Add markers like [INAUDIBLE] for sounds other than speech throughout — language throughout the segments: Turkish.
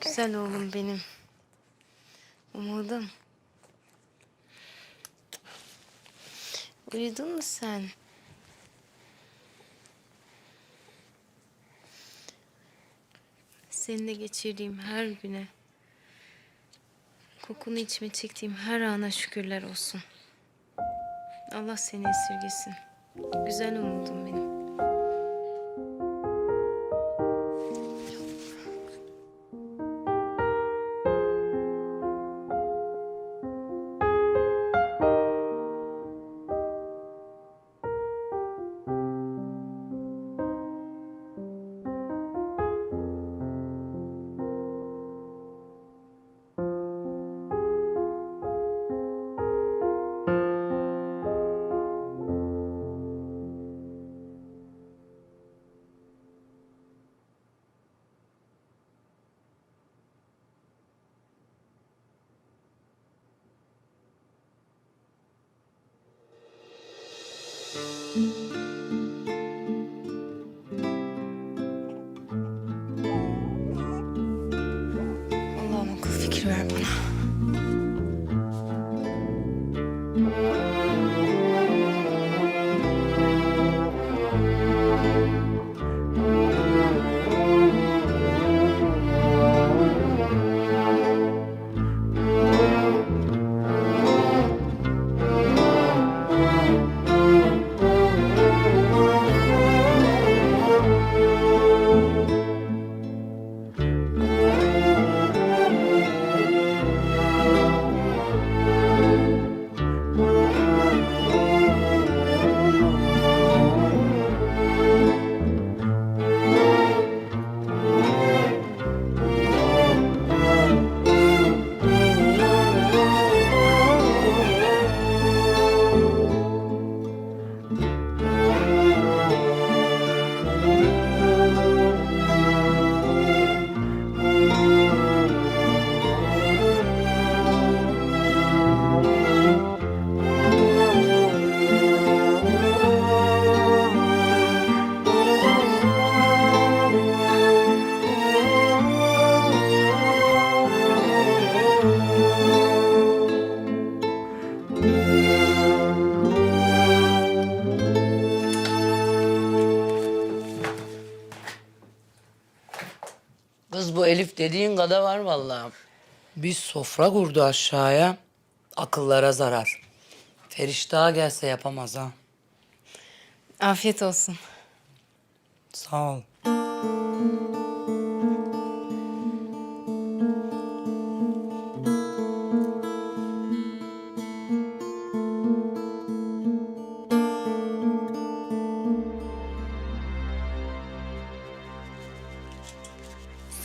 Güzel oğlum benim. Umudum. Uyudun mu sen? Seninle geçirdiğim her güne, kokunu içime çektiğim her ana şükürler olsun. Allah seni esirgesin. Güzel umudum benim. Kız bu Elif dediğin kadar var vallahi. Bir sofra kurdu aşağıya. Akıllara zarar. Feriştah gelse yapamaz ha. Afiyet olsun. Sağ ol.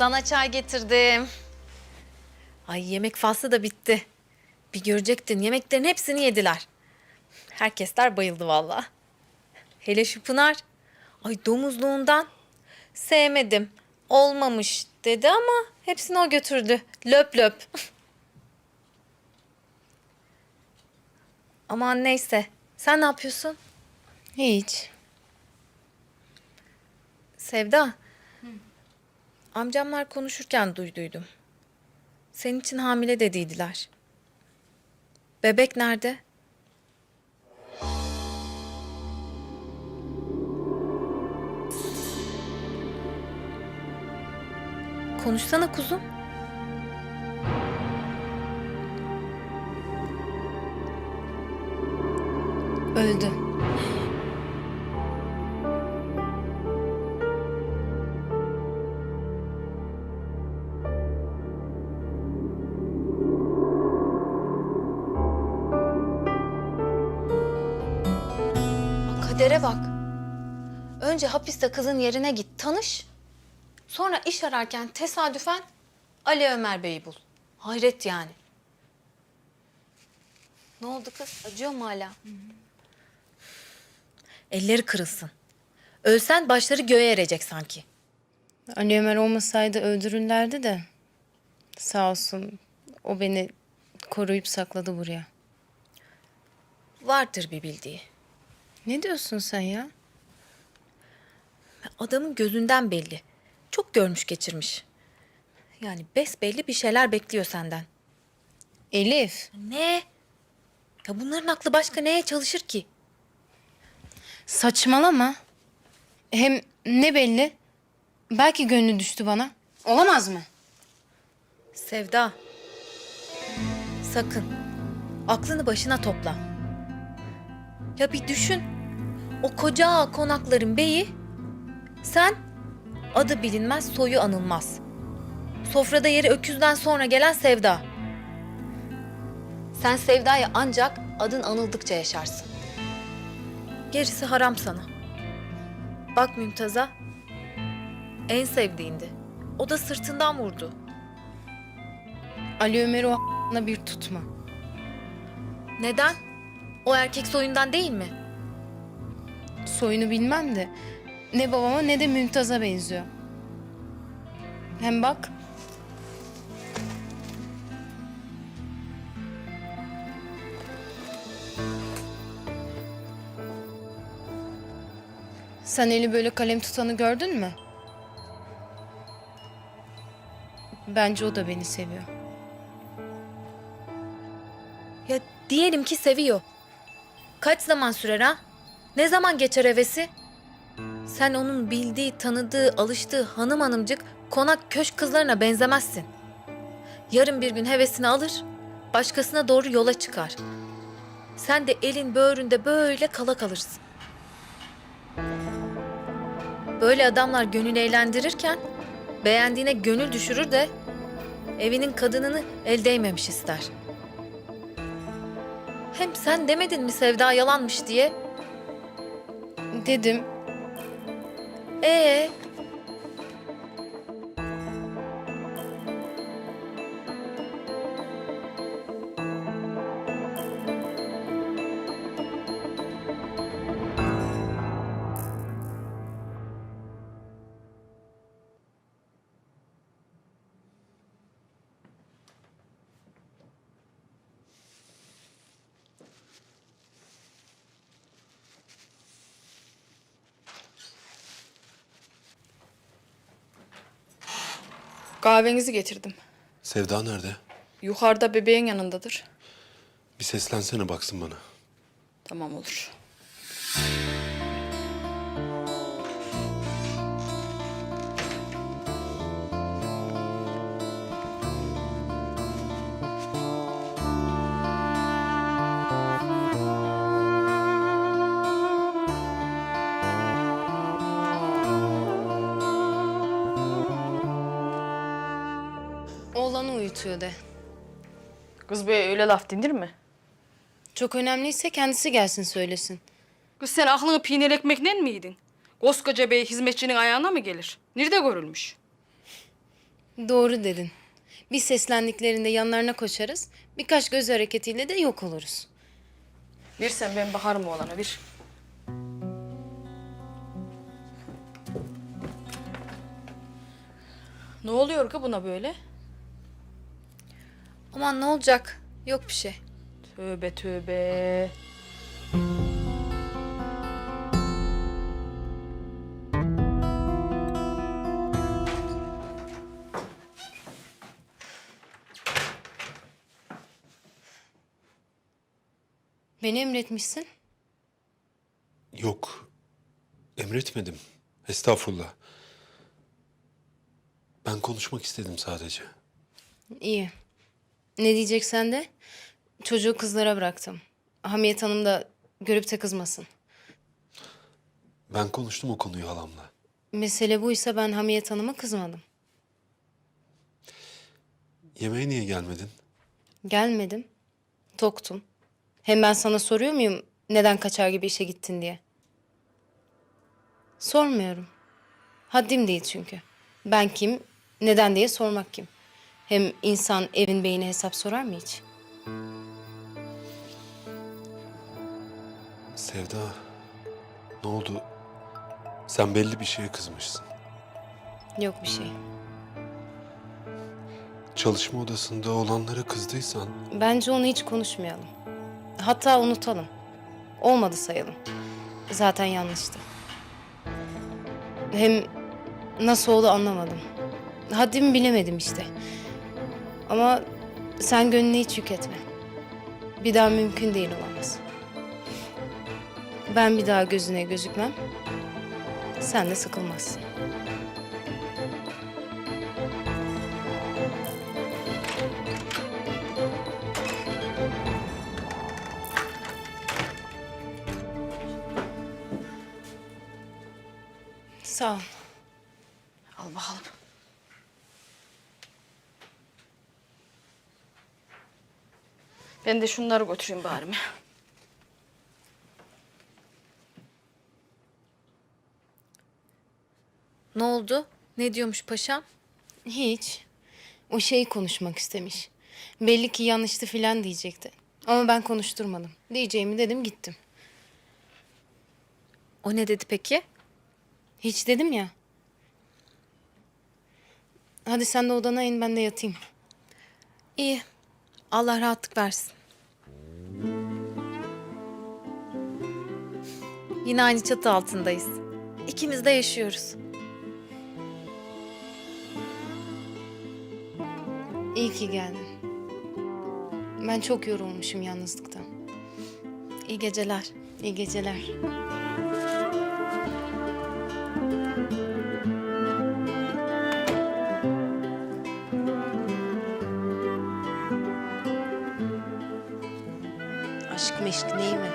Sana çay getirdim. Ay yemek faslı da bitti. Bir görecektin yemeklerin hepsini yediler. Herkesler bayıldı valla. Hele şu Pınar. Ay domuzluğundan. Sevmedim. Olmamış dedi ama hepsini o götürdü. Löp löp. [LAUGHS] Aman neyse. Sen ne yapıyorsun? Hiç. Sevda. Amcamlar konuşurken duyduydum. Senin için hamile dediydiler. Bebek nerede? Konuşsana kuzum. Öldü. Kadere bak. Önce hapiste kızın yerine git, tanış. Sonra iş ararken tesadüfen Ali Ömer Bey'i bul. Hayret yani. Ne oldu kız? Acıyor mu hala? Elleri kırılsın. Ölsen başları göğe erecek sanki. Ali Ömer olmasaydı öldürürlerdi de. Sağ olsun o beni koruyup sakladı buraya. Vardır bir bildiği. Ne diyorsun sen ya? Adamın gözünden belli. Çok görmüş geçirmiş. Yani besbelli bir şeyler bekliyor senden. Elif, Ne? Ya bunların aklı başka neye çalışır ki? saçmalama. Hem ne belli? Belki gönlü düştü bana. Olamaz mı? Sevda. Sakın. Aklını başına topla. Ya bir düşün. O koca konakların beyi sen adı bilinmez soyu anılmaz. Sofrada yeri öküzden sonra gelen Sevda. Sen Sevda'yı ancak adın anıldıkça yaşarsın. Gerisi haram sana. Bak Mümtaz'a. En sevdiğindi. O da sırtından vurdu. Ali Ömer'i o bir tutma. Neden? O erkek soyundan değil mi? Soyunu bilmem de ne babama ne de Mümtaz'a benziyor. Hem bak. Sen eli böyle kalem tutanı gördün mü? Bence o da beni seviyor. Ya diyelim ki seviyor. Kaç zaman sürer ha? Ne zaman geçer hevesi? Sen onun bildiği, tanıdığı, alıştığı hanım hanımcık konak köşk kızlarına benzemezsin. Yarın bir gün hevesini alır, başkasına doğru yola çıkar. Sen de elin böğründe böyle kala kalırsın. Böyle adamlar gönül eğlendirirken beğendiğine gönül düşürür de evinin kadınını el değmemiş ister. Hem sen demedin mi Sevda yalanmış diye? Dedim. Ee, Kahvenizi getirdim. Sevda nerede? Yukarıda bebeğin yanındadır. Bir seslensene baksın bana. Tamam olur. Oğlanı uyutuyor de. Kız bey öyle laf dindir mi? Çok önemliyse kendisi gelsin söylesin. Kız sen aklını peynir ekmekle mi yedin? Koskoca bey hizmetçinin ayağına mı gelir? Nerede görülmüş? Doğru dedin. Bir seslendiklerinde yanlarına koşarız. Birkaç göz hareketiyle de yok oluruz. Bir sen ben bakarım oğlana bir. Ne oluyor ki buna böyle? Aman ne olacak? Yok bir şey. Tövbe tövbe. Beni emretmişsin. Yok. Emretmedim. Estağfurullah. Ben konuşmak istedim sadece. İyi. Ne diyeceksen de çocuğu kızlara bıraktım. Hamiyet Hanım da görüp de kızmasın. Ben konuştum o konuyu halamla. Mesele buysa ben Hamiyet Hanım'a kızmadım. Yemeğe niye gelmedin? Gelmedim. Toktum. Hem ben sana soruyor muyum neden kaçar gibi işe gittin diye? Sormuyorum. Haddim değil çünkü. Ben kim, neden diye sormak kim? Hem insan evin beyine hesap sorar mı hiç? Sevda. Ne oldu? Sen belli bir şeye kızmışsın. Yok bir şey. Çalışma odasında olanlara kızdıysan Bence onu hiç konuşmayalım. Hatta unutalım. Olmadı sayalım. Zaten yanlıştı. Hem nasıl oldu anlamadım. Haddimi bilemedim işte. Ama sen gönlüne hiç yük etme. Bir daha mümkün değil olamaz. Ben bir daha gözüne gözükmem. Sen de sıkılmazsın. Sağ ol. Al bakalım. Ben de şunları götüreyim bari mi? Ne oldu? Ne diyormuş paşam? Hiç. O şeyi konuşmak istemiş. Belli ki yanlıştı filan diyecekti. Ama ben konuşturmadım. Diyeceğimi dedim gittim. O ne dedi peki? Hiç dedim ya. Hadi sen de odana in ben de yatayım. İyi. Allah rahatlık versin. Yine aynı çatı altındayız. İkimiz de yaşıyoruz. İyi ki geldin. Ben çok yorulmuşum yalnızlıktan. İyi geceler. İyi geceler. Aşk meşk neyi mi?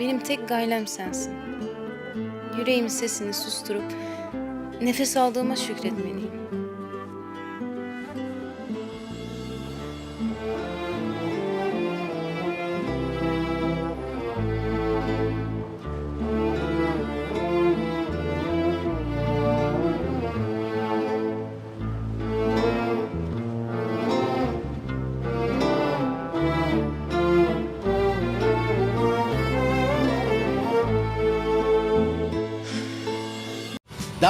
Benim tek gaylem sensin. Yüreğimin sesini susturup nefes aldığıma şükretmeliyim.